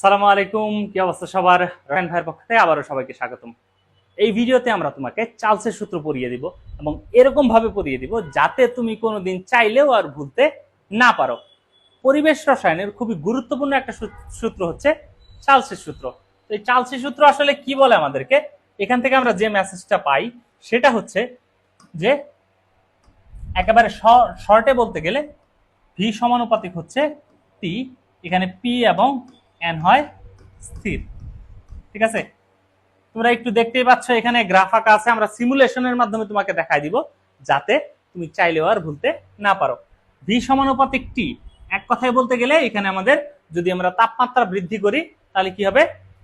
সালামু আলাইকুম, কি অবস্থা সবার? রায়ন ভাইয়ের পক্ষ থেকে আবারও সবাইকে স্বাগতম। এই ভিডিওতে আমরা তোমাকে চার্লসের সূত্র পড়িয়ে দিব এবং এরকম ভাবে পড়িয়ে দিব যাতে তুমি কোনোদিন চাইলেও আর ভুলতে না পারো। পরিবেশ রসায়নের খুবই গুরুত্বপূর্ণ একটা সূত্র হচ্ছে চার্লসের সূত্র। তো এই চার্লসের সূত্র আসলে কি বলে আমাদেরকে? এখান থেকে আমরা যে মেসেজটা পাই, সেটা হচ্ছে যে একেবারে শর্টে বলতে গেলে ভি সমানুপাতিক হচ্ছে টি, এখানে পি এবং এন হয় স্থির। ঠিক আছে? তোমরা একটু দেখতেই পাচ্ছ, এখানে গ্রাফ আঁকা আছে। আমরা সিমুলেশনের মাধ্যমে তোমাকে দেখাই দিব, যাতে তুমি চাইলেও আর ভুলতে না পারো। ভি সমানুপাতিক টি এক কথায় বলতে গেলে, এখানে আমাদের যদি আমরা তাপমাত্রা বৃদ্ধি করি, তাহলে কি হবে?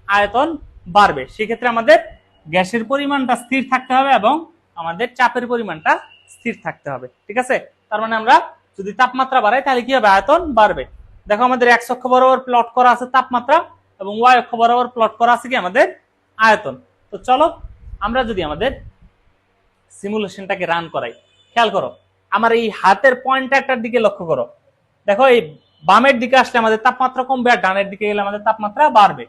আয়তন বাড়বে। সেক্ষেত্রে আমাদের গ্যাসের পরিমাণটা স্থির থাকতে হবে এবং আমাদের চাপের পরিমাণটা স্থির থাকতে হবে। ঠিক আছে? তার মানে আমরা যদি তাপমাত্রা বাড়াই, তাহলে কি হবে? আয়তন বাড়বে। দেখো আমাদের এক্স অক্ষ বরাবর প্লট করা আছে তাপমাত্রা এবং ওয়াই অক্ষ বরাবর প্লট করা আছে কি আমাদের আয়তন। তো চলো আমরা যদি আমাদের সিমুলেশনটাকে রান করাই, খেয়াল করো, আমার এই হাতের পয়েন্টারটার দিকে লক্ষ্য করো। দেখো এই বামের দিকে আসলে আমাদের তাপমাত্রা কমবে আর ডানের দিকে গেলে আমাদের তাপমাত্রা বাড়বে।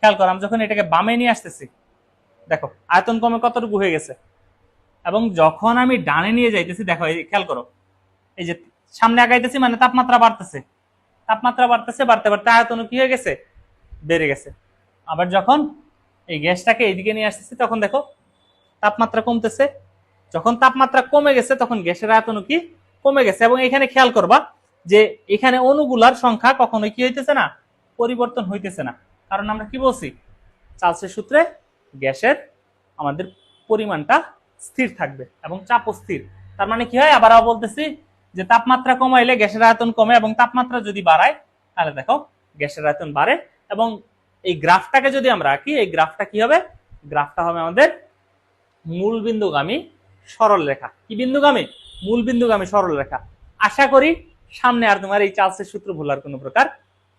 খেয়াল করো, আমি যখন এটাকে বামে নিয়ে আসতেছি, দেখো, আয়তন কমে কতটুকু হয়ে গেছে? এবং যখন আমি ডানে নিয়ে যাইতেছি, দেখো, এই খেয়াল করো, এই যে সামনে আগাইতেছি মানে তাপমাত্রা বাড়তেছে। তাপমাত্রা বাড়তেছে, বাড়তে বাড়তে আয়তন কি হয়ে গেছে? বেড়ে গেছে। আবার যখন এই গ্যাসটাকে এইদিকে নিয়ে আসতেছি, তখন দেখো তাপমাত্রা কমতেছে। যখন তাপমাত্রা কমে গেছে, তখন গ্যাসের আয়তন কি কমে গেছে। এবং এখানে খেয়াল করবা যে এখানে অণুগুলার সংখ্যা কখনোই কি হইতেছে না, পরিবর্তন হইতেছে না। কারণ আমরা কি বলছি? চার্লসের সূত্রে গ্যাসের আমাদের পরিমাণটা স্থির থাকবে এবং চাপও স্থির। তার মানে কি হয়? আবার বলতেছি যে তাপমাত্রা কমাইলে গ্যাসের আয়তন কমে এবং তাপমাত্রা যদি বাড়ায়, তাহলে দেখো গ্যাসের আয়তন বাড়ে এবং এই গ্রাফটাকে যদি আমরা আঁকি, এই গ্রাফটা কি হবে? গ্রাফটা হবে আমাদের মূল বিন্দুগামী সরল রেখা। কি বিন্দুগামী? মূল বিন্দুগামী সরল রেখা। আশা করি সামনে আর তোমার এই চার্লসের সূত্র ভুলার কোনো প্রকার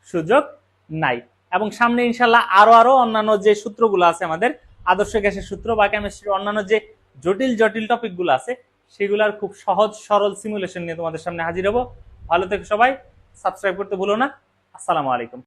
সুযোগ নাই। এবং সামনে ইনশাল্লাহ আরও আরও অন্যান্য যে সূত্রগুলো আছে আমাদের, আদর্শ গ্যাসের সূত্র বা কেমিস্ট্রির অন্যান্য যে জটিল জটিল টপিকগুলো আছে সেগুলার খুব সহজ, সরল সিমুলেশন নিয়ে তোমাদের সামনে হাজির হব। ভালো থেকে সবাই। সাবস্ক্রাইব করতে ভুলো না। আসসালামু আলাইকুম।